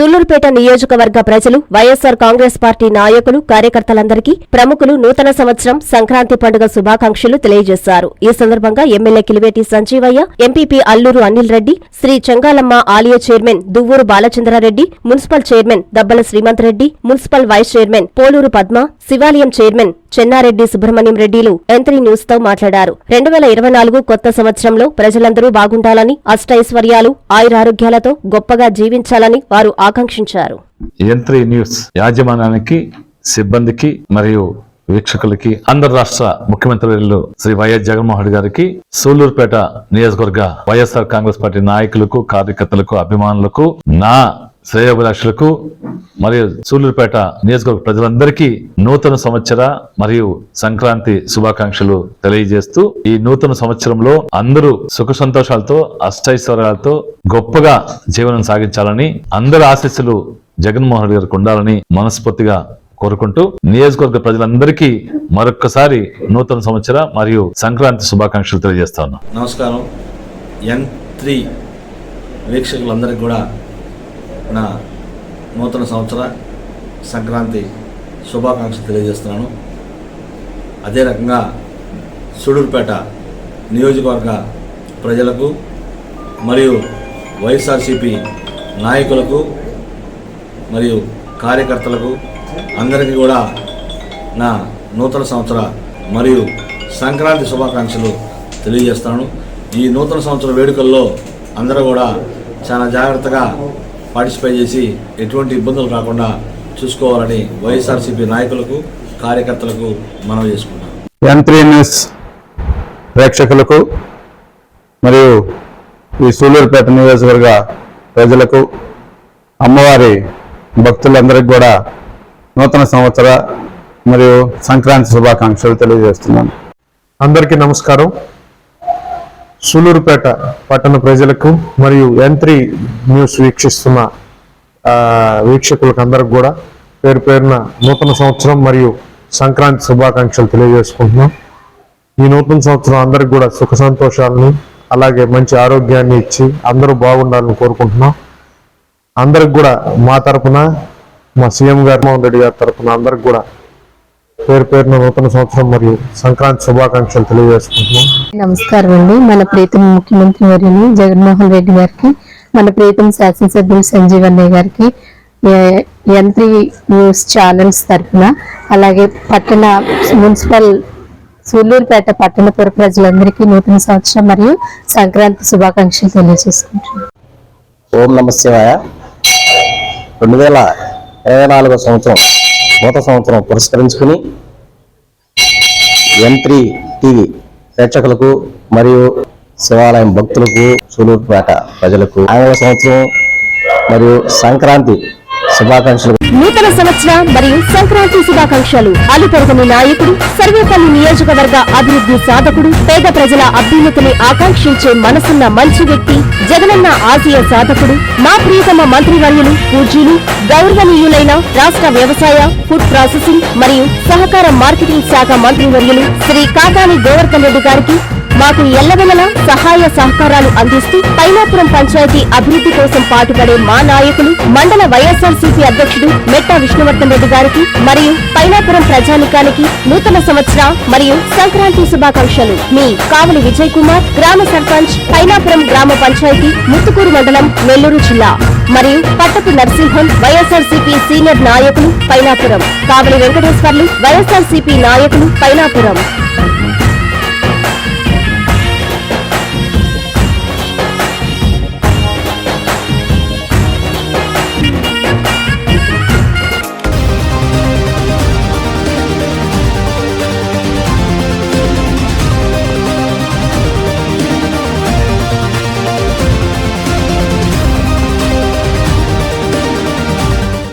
సూళ్ళూరుపేట నియోజకవర్గ ప్రజలు వైఎస్సార్ కాంగ్రెస్ పార్టీ నాయకులు కార్యకర్తలందరికీ ప్రముఖులు నూతన సంవత్సరం సంక్రాంతి పండుగ శుభాకాంక్షలు తెలియజేశారు. ఈ సందర్భంగా ఎమ్మెల్యే కిలివేటి సంజీవయ్య ఎంపీపీ అల్లూరు అనిల్ రెడ్డి శ్రీ చెంగాలమ్మ ఆలయ chairman Duvvuru Balachandrareddy municipal chairman Dabbala Srimanth Reddy municipal vice chairman Poluru Padma శివాలయం చైర్మన్ చెన్నారెడ్డి సుబ్రహ్మణ్యం రెడ్డిలు ఎంత్రీ న్యూస్తో మాట్లాడారు. రెండు వేల ఇరవై నాలుగు కొత్త సంవత్సరంలో ప్రజలందరూ బాగుండాలని అష్టైశ్వర్యాలు ఆయురారోగ్యాలతో గొప్పగా జీవించాలని వారు ఆకాంక్షించారు. యంత్రి న్యూస్ యాజమాన్యానికి సిబ్బందికి మరియు వీక్షకులకి ఆంధ్ర రాష్ట్ర ముఖ్యమంత్రి శ్రీ వైఎస్ జగన్మోహన్ రెడ్డి గారికి సూళ్ళూరుపేట నియోజకవర్గ వైఎస్ఆర్ కాంగ్రెస్ పార్టీ నాయకులకు కార్యకర్తలకు అభిమానులకు నా శ్రేయోభిలాషులకు మరియు సూళ్ళూరుపేట నియోజకవర్గ ప్రజలందరికీ నూతన సంవత్సర మరియు సంక్రాంతి శుభాకాంక్షలు తెలియజేస్తూ ఈ నూతన సంవత్సరంలో అందరూ సుఖ సంతోషాలతో అష్టైశ్వర్యాలతో గొప్పగా జీవనం సాగించాలని అందరి ఆశీస్సులు జగన్మోహన్ రెడ్డి గారికి ఉండాలని మనస్ఫూర్తిగా కోరుకుంటూ నియోజకవర్గ ప్రజలందరికీ మరొక్కసారి నూతన సంవత్సర మరియు సంక్రాంతి శుభాకాంక్షలు తెలియజేస్తా నమస్కారం. ఎన్ త్రీ వీక్షకులందరికీ కూడా నా నూతన సంవత్సర సంక్రాంతి శుభాకాంక్షలు తెలియజేస్తున్నాను. అదే రకంగా సూడూరుపేట నియోజకవర్గ ప్రజలకు మరియు వైఎస్ఆర్సిపి నాయకులకు మరియు కార్యకర్తలకు అందరికీ కూడా నా నూతన సంవత్సర మరియు సంక్రాంతి శుభాకాంక్షలు తెలియజేస్తాను ఈ నూతన సంవత్సర వేడుకల్లో అందరూ కూడా చాలా జాగ్రత్తగా పార్టిసిపేట్ చేసి ఎటువంటి ఇబ్బందులు రాకుండా చూసుకోవాలని వైఎస్ఆర్సీపీ నాయకులకు కార్యకర్తలకు మనవి చేసుకుంటాను యంత్రి న్యూస్ ప్రేక్షకులకు మరియు ఈ సూలూరుపేట నియోజకవర్గ ప్రజలకు అమ్మవారి భక్తులందరికీ కూడా నూతన సంవత్సర మరియు సంక్రాంతి శుభాకాంక్షలు తెలియజేస్తున్నాను. అందరికీ నమస్కారం. సూలూరుపేట పట్టణ ప్రజలకు మరియు యంత్రి న్యూస్ వీక్షిస్తున్న వీక్షకులకు అందరికి కూడా పేరు పేరున నూతన సంవత్సరం మరియు సంక్రాంతి శుభాకాంక్షలు తెలియజేసుకుంటున్నాం. ఈ నూతన సంవత్సరం అందరికి కూడా సుఖ సంతోషాలను అలాగే మంచి ఆరోగ్యాన్ని ఇచ్చి అందరూ బాగుండాలని కోరుకుంటున్నాం. అందరికి కూడా మా తరపున మా సీఎం గారు మోహన్ రెడ్డి గారి తరపున అందరికి కూడా పేరు పేరున నూతన సంవత్సరం మరియు సంక్రాంతి శుభాకాంక్షలు తెలియజేసుకుంటున్నాం. నమస్కారం అండి. మన ప్రీతం ముఖ్యమంత్రి వర్యులు జగన్మోహన్ రెడ్డి గారికి మన ప్రీతం శాసనసభ్యులు సంజీవన్నయ్య గారికి ఏ- యంత్రి న్యూస్ ఛానల్స్ తరఫున అలాగే పట్టణ మున్సిపల్ సూళ్ళూరుపేట పట్టణపుర ప్రజలందరికీ నూతన సంవత్సరం మరియు సంక్రాంతి శుభాకాంక్షలు తెలియజేసుకుంటున్నాను ఓం నమ శివాయ. రెండు వేల ఇరవై నాలుగో సంవత్సరం నూతన సంవత్సరం పురస్కరించుకుని ఎన్ త్రీ టీవీ ప్రేక్షకులకు మరియు శివాలయం భక్తులకు సూలూరుపేట ప్రజలకు ఆంగ్ల సంవత్సరం మరియు సంక్రాంతి శుభాకాంక్షలు. నూతన సంవత్సర మరియు సంక్రాంతి శుభాకాంక్షలు. అలుపెరగని నాయకుడు సర్వేపల్లి నియోజకవర్గ అభివృద్ధి సాధకుడు పేద ప్రజల అభ్యున్నతిని ఆకాంక్షించే మనసున్న మంచి వ్యక్తి జగనన్న ఆశయ సాధకుడు మా ప్రియతమ మంత్రివర్యులు పూజ్యులు గౌరవనీయులైన రాష్ట్ర వ్యవసాయ ఫుడ్ ప్రాసెసింగ్ మరియు సహకార మార్కెటింగ్ శాఖ మంత్రివర్యులు శ్రీ కాకాని గోవర్ధన్ రెడ్డి గారికి మాకు ఎల్లవెలలా సహాయ సహకారాలు అందిస్తూ పైనాపురం పంచాయతీ అభివృద్ధి కోసం పాటుపడే మా నాయకులు మండల వైఎస్ఆర్సీపీ అధ్యక్షుడు మెట్టా విష్ణువర్ధన్ రెడ్డి గారికి మరియు పైనాపురం ప్రజానికానికి నూతన సంవత్సర మరియు సంక్రాంతి శుభాకాంక్షలు. మీ కావలి విజయ్ కుమార్ గ్రామ సర్పంచ్ పైనాపురం గ్రామ పంచాయతీ ముత్తుకూరు మండలం నెల్లూరు జిల్లా మరియు పట్టపు నరసింహం వైఎస్ఆర్సీపీ సీనియర్ నాయకులు పైనాపురం. కావలి వెంకటేశ్వర్లు వైఎస్ఆర్సీపీ నాయకులు పైనాపురం.